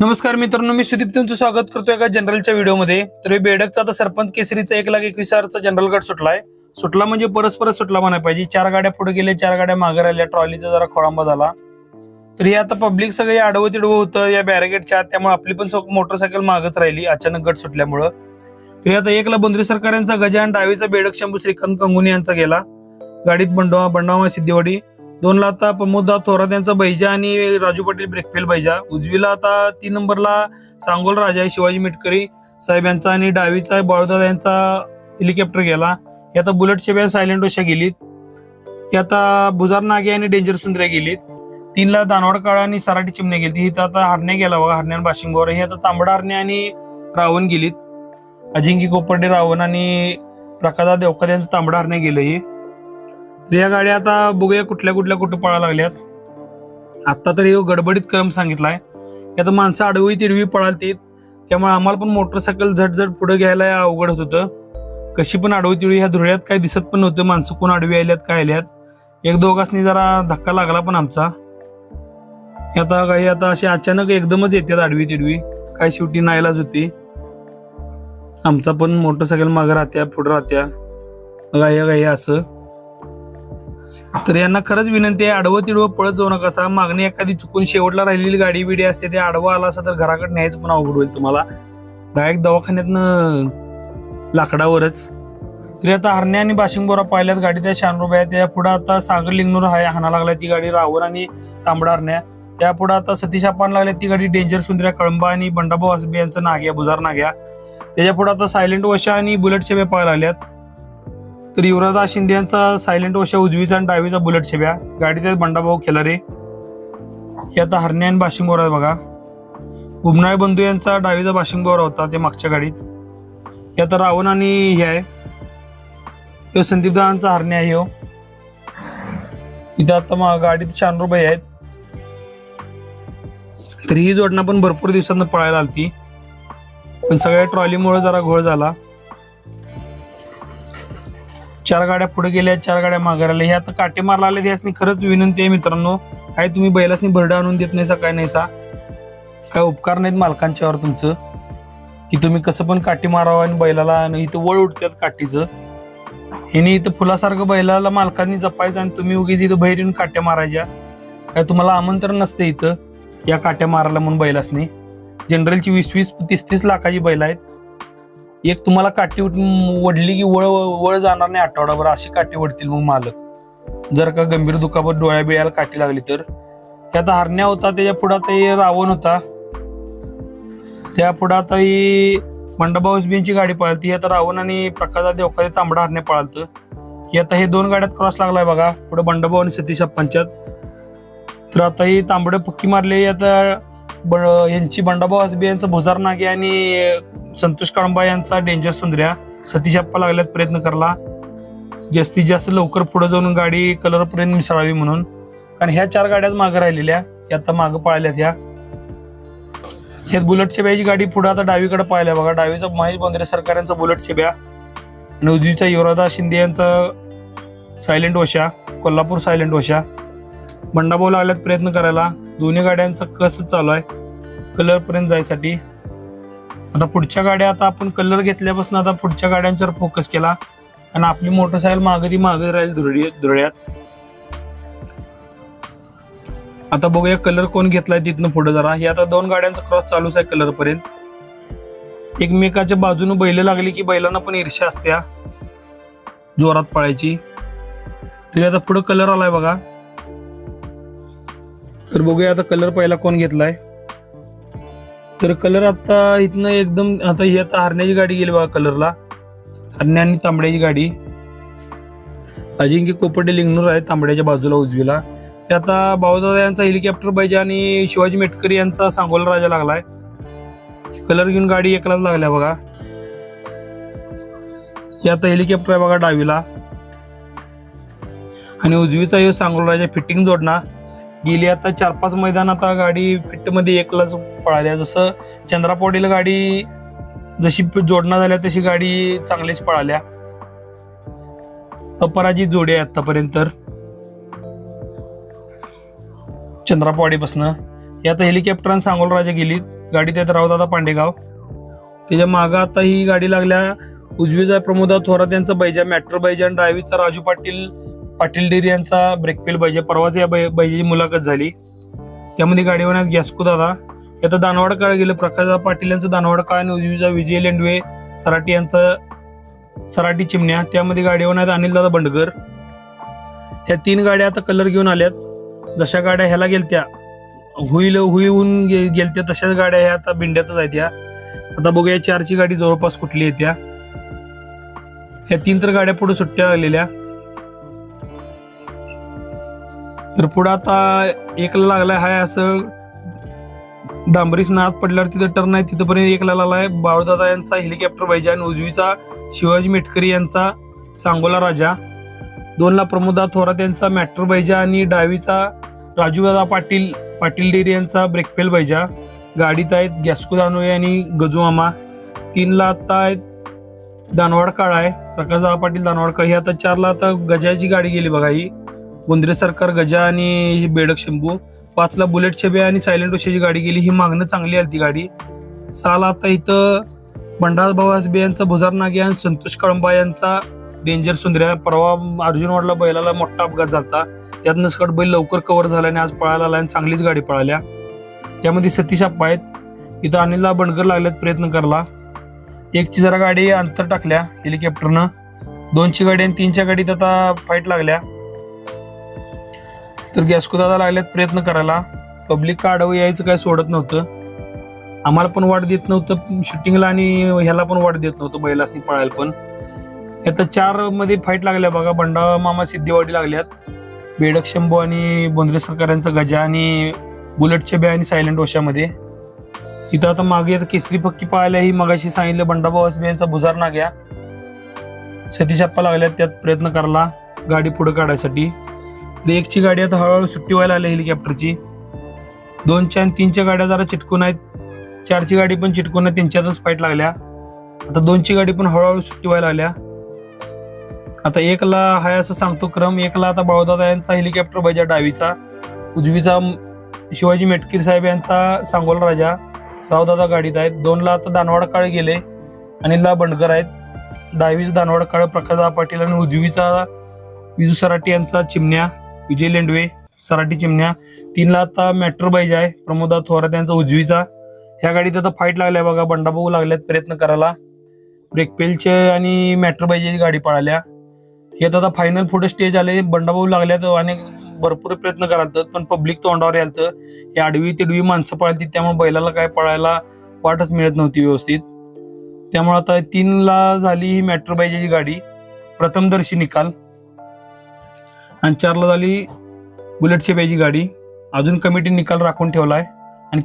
नमस्कार मित्रांनो मी सुदीप तुमचं स्वागत करतो एका जनरलच्या व्हिडिओमध्ये. तर हे बेडकचा आता सरपंच केसरीचा एक लाख एकवीस हजारचा जनरल गट सुटलाय. सुटला म्हणजे परस्पर सुटला म्हणाय पाहिजे. चार गाड्या पुढे गेल्या चार गाड्या मागे राहिल्या ट्रॉलीचा जरा खोळांबा झाला. तर हे आता पब्लिक सगळे आडवं तिडवं होतं या बॅरिगेडच्या आत, त्यामुळे आपली पण मोटरसायकल मागच राहिली अचानक गट सुटल्यामुळं. तरी आता एकला बंद्री सरकार यांचा गजान डावीचा बेडक शंभू श्रीकांत कंगुनी यांचा गेला. गाडीत बंडवा बंडवा सिद्धीवाडी दोनला आता प्रमोदा थोरात यांचा बैजा आणि राजू पाटील ब्रेकफेल बैजा. उजवीला आता तीन नंबरला सांगोल राजा आहे शिवाजी मिटकरी साहेब यांचा आणि डावीचा आहे यांचा हेलिकॉप्टर गेला. हे आता बुलेट शेब्या सायलेंट ओशा गेलीत. हे आता बुजार नागे आणि डेंजर सुंदर्या गेलीत. तीनला दानवाड काळा आणि सराटी चिमणे गेली ही आता हरण्या गेला बघा हरण्या बाशिंगोर. हे आता तांबडा हरण्या आणि रावण गेलीत. अजिंक्य कोपर्डे रावण आणि प्रकादा देवकर यांचं तांबडा हरण्या गेलं हे. या गाड्या आता बघूया कुठल्या कुठल्या कुठं पळायला लागल्यात. आत्ता तरी हो गडबडीत क्रम सांगितलाय. हे आता माणसं आडवी तिडवी पळालतीत. त्यामुळे आम्हाला पण मोटरसायकल झटझट पुढे घ्यायला अवघड होत होतं. कशी पण आडवी तिडवी ह्या धुळ्यात काही दिसत पण नव्हतं. माणसं कोण आडवी आल्यात काय आल्यात. एक दोघांनी जरा धक्का लागला पण आमचा. आता काही आता अशी अचानक एकदमच येतात आडवी तिडवी. काय शेवटी नाईलाज होती. आमचा पण मोटरसायकल मागे राहत्या पुढे राहत्या. गाय गाय असं. तर यांना खरंच विनंती आहे आडवं तिडवं पळत जाऊ नका. असा मागणी एखादी चुकून शेवटला राहिलेली गाडी बिडी असते ते आडवं आला असं तर घराकडे न्यायचं पण अवघड होईल तुम्हाला. डायरेक्ट दवाखान्यातनं लाकडावरच. तरी आता हरण्या आणि बाशिंगबोरा पाहिल्यात गाडी त्या शानरूप आहे त्या पुढे आता सागर लिंगनूर हाय हाना लागलाय ती गाडी. रावण आणि तांबडा हरण्या. त्या पुढे आता सतीश आपण लागल्या ती गाडी. डेंजर सुंदर्या कळंबा आणि बंडाभाऊ असबे यांचं नाग्या बुजार नाग्या. त्याच्या पुढे आता सायलेंट वशा आणि बुलेट शेबे पाहायला लागल्यात. तर युवराज शिंदे यांचा सायलेंट वशा उजवीचा आणि डावीचा बुलेट शेब्या गाडी बंडाभाऊ खेलारे. हे आता हरण्या आणि आहे बघा. उमनाळे बंधू यांचा डावीचा बाशिंगोर होता ते मागच्या गाडीत. हे आता रावण आणि हे आहे. हे संदीपदानांचा हरण्या आहे हो इथं आता मग गाडीत शानरूबाई आहेत. तर ही जोडणं पण भरपूर दिवसांना पळायला आलती. पण सगळ्या ट्रॉलीमुळे जरा घोळ झाला. चार गाड्या पुढे गेल्या चार गाड्या माघार आल्या हे आता काटे मारला आले त्यासनी खरंच विनंती आहे मित्रांनो. काय तुम्ही बैलासनी भरडं आणून देत नाही काय नाही सा. काय उपकार नाहीत मालकांच्यावर तुमचं. की तुम्ही कसं पण काठी मारावं आणि बैलाला आणि इथं वळ उठतात काठीचं. ह्यानी इथं फुलासारखं बैलाला मालकांनी जपायचं आणि तुम्ही उगीच इथं बाहेर येऊन काट्या मारायच्या. काय तुम्हाला आमंत्रण नसते इथं या काट्या मारायला म्हणून बैलासनी. जनरलची वीस वीस तीस तीस लाखाची बैल आहेत. एक तुम्हाला काठी उठ- वडली की वळ वळ जाणार नाही आठवडाभर अशी काठी वडतील मग मालक. जर का गंभीर दुखापत डोळ्या बिळ्याला काठी लागली तर. त्यात हरण्या होता त्याच्या पुढे आता रावण होता. त्या पुढे आता ही मंडबा गाडी पळती आता रावण आणि प्रकाशा देवकाचे तांबडा हरणे पळालत. की आता हे दोन गाड्यात क्रॉस लागलाय बघा. पुढे बंडभाऊ आणि सतीश पंचायत तर आता ही तांबडं पक्की मारले. आता ब- यांची बंडाभाऊ हसबे यांचं भुजार नागे आणि संतोष कळंबा यांचा डेंजर सुंदर्या सतीश आप्पा लागल्यात प्रयत्न करला. जास्तीत जास्त लवकर पुढे जाऊन गाडी कलरपर्यंत मिसळावी म्हणून. कारण ह्या चार गाड्याच मागं राहिलेल्या या आता मागं पाळल्यात ह्या ह्यात बुलेट शेब्याची गाडी पुढे आता डावीकडे पाहिल्या बघा. डावीचा महेश बोंद्रे सरकार यांचा बुलेट शेब्या. आणि उजवीचा युवरादा शिंदे यांचा सायलेंट वशा कोल्हापूर सायलेंट वशा बंडाभाऊ लागल्यात प्रयत्न करायला. दोन्ही गाड्यांचा कस चालू आहे? कलर पर्यंत जायसाठी. आता पुढच्या गाड्या आता आपण कलर घेतल्यापासून आता पुढच्या गाड्यांच्यावर फोकस केला. आणि आपली मोटरसायकल मागे ती मागे राहील धुरडी धुरड्यात. आता बघूया कलर कोण घेतलाय तिथनं पुढे जरा. हे आता दोन गाड्यांचा क्रॉस चालूच आहे कलर पर्यंत. एकमेकाच्या बाजूने बैल लागली की बैलांना पण ईर्ष्या असत्या. जोरात पळायची. तरी आता पुढे कलर आलाय बघा. तर बघूया आता कलर पहिला कोण घेतलाय. तर कलर आता इथनं एकदम आता ही आता हरण्याची गाडी गेली बघा कलरला. हरण्या आणि तांबड्याची गाडी. अजिंक्य कोपटे लिंगणूर आहे तांबड्याच्या बाजूला उजवीला. आता बावदादा यांचा हेलिकॉप्टर पाहिजे आणि शिवाजी मेटकरी यांचा सांगोला राजा लागलाय. कलर घेऊन गाडी एकलाच लागल्या बघा. हे आता हेलिकॉप्टर आहे बघा डावीला. आणि उजवीचा हे सांगोला राजा फिटिंग जोडणार. गेली आता चार पाच मैदान आता गाडी फिट एकलाच पळाल्या जसं चंद्रापोडीला गाडी जशी जोडणा झाल्या तशी गाडी चांगलीच पळाल्या. अपराजित जोडी आहे आतापर्यंत चंद्रापाडीपासनं. चंद्रापवाडीपासनं आता हेलिकॉप्टरान सांगोल राजा गेली. गाडी त्यात रावदादा पांडेगाव. त्याच्या मागं आता ही गाडी लागल्या. उजवीचा प्रमोदा थोरात यांचा बैजा मॅट्रो बैजा आणि डावीचा राजू पाटील पाटील डेरी यांचा ब्रेकफेल पाहिजे. परवाच या बै- मुलाखत झाली. त्यामध्ये गाडीवर गॅस्को दादा. हे आता दानवाड काळ गेलं. प्रकाश पाटील यांचं दानवाड काळ आणि उजवीचा विजय लेंडवे सराटी यांचं सराटी चिमण्या त्यामध्ये गाडीवर अनिलदादा अनिल दादा बंडगर. ह्या तीन गाड्या आता कलर घेऊन आल्यात. जशा गाड्या ह्याला गेलत्या हुईल हुईहून गे- गेलत्या तशाच गाड्या ह्या आता बिंड्यातच आहेत या. आता बघूया चारची गाडी जवळपास कुठली येत्या. ह्या तीन तर गाड्या पुढे सुट्ट्या आलेल्या तर पुढं आता एकला लागलाय हाय असं. डांबरीस नाद पडल्यावर तिथं टर्न आहे तिथंपर्यंत एकला लागलाय. बाळदादा यांचा हेलिकॉप्टर पाहिजे आणि उजवीचा शिवाजी मेटकरी यांचा सांगोला राजा. दोनला प्रमोदा थोरात यांचा मॅट्रो बैजा आणि डावीचा राजूदादा पाटील पाटील डेरी यांचा ब्रेकफेल बैजा गाडीत आहेत गॅस्को दानोळे आणि गजूमामा तीनला आता आहेत दानवाड काळ आहे प्रकाशदादा पाटील दानवाड काळ. ही आता चारला आता गजाची गाडी गेली बघा ही. गोंद्रे सरकार गजा आणि बेडक शंभू. पाचला बुलेट छबे आणि सायलेंट ओशाची गाडी गेली. ही मागणं चांगली आली ती गाडी. सहाला आता इथं बंडार भाऊ हसबे यांचा भुजार नागे आणि संतोष कळंबा यांचा डेंजर सुंदर्या. परवा अर्जुन वाडला बैलाला मोठा अपघात झाला त्यातनं सकट बैल लवकर कव्हर झाला आणि आज पळायला आला आणि चांगलीच गाडी पळाल्या. त्यामध्ये सतीश आप्पा आहेत. इथं अनिलला बंडगर लागल्यात प्रयत्न करला. एकची जरा गाडी अंतर टाकल्या हेलिकॉप्टरनं. दोनची गाडी आणि तीनच्या गाडीत आता फाईट लागल्या. तर गॅस्को दादा लागल्यात प्रयत्न करायला. पब्लिक काढावं यायचं काय सोडत नव्हतं. आम्हाला पण वाट देत नव्हतं. शूटिंगला आणि ह्याला पण वाट देत नव्हतं बैलासनी पळायला पण. आता चारमध्ये फाईट लागल्या बघा. बंडा मामा सिद्धेवाडी लागल्यात. बेडक शंभू आणि बोंद्रे सरकार यांचा गजा आणि बुलेट छबे आणि सायलेंट ओशामध्ये. इथं आता मागे आता केसरी पक्की पाहायला ही मगाशी सांगितलं बंडाभाऊ हसबे यांचा भुजार नाग्या. सतीश अप्पा लागल्यात त्यात प्रयत्न करायला गाडी पुढे काढायसाठी. एकची गाडी आता हळूहळू सुट्टी व्हायला आली हेलिकॉप्टरची. दोनच्या आणि तीनच्या गाड्या जरा चिटकून आहेत. चारची गाडी पण चिटकून आहे त्यांच्यातच फाईट लागल्या. आता दोनची गाडी पण हळूहळू सुट्टी व्हायला आल्या आता एकला हाय असं सांगतो क्रम एकला आता बाळदादा यांचा हेलिकॉप्टर बैजा डावीचा. उजवीचा शिवाजी मेटकीर साहेब यांचा सांगोल राजा. रावदादा गाडीत आहेत. दोनला आता दानवाड काळ गेले अनिलला बंडकर आहेत. डावीस दानवाड काळ प्रकाशदा पाटील आणि उजवीचा विजू सराटी यांचा चिमण्या. विजय लेंडवे सराटी चिमण्या तीनला आता मॅट्रो पाहिजे आहे प्रमोदा थोरात यांचा उजवीचा. ह्या गाडीत आता फाईट लागल्या बघा. बंडाभाऊ लागल्यात प्रयत्न करायला. ब्रेकपेलचे आणि मॅट्रो पाहिजे गाडी पळाल्या. हे आता फायनल फोटो स्टेज आले. बंडाभाऊ लागल्यात आणि भरपूर प्रयत्न करायला. पण पब्लिक तोंडावर यालत हे आडवी तिडवी माणसं पळाली त्यामुळे बैलाला काय पळायला वाटच मिळत नव्हती व्यवस्थित. त्यामुळे आता तीनला झाली ही मॅट्रो बैजाची गाडी. प्रथमदर्शी निकाल. आणि चारला झाली बुलेटची पाहिजे गाडी. अजून कमिटी निकाल राखून ठेवलाय. आणि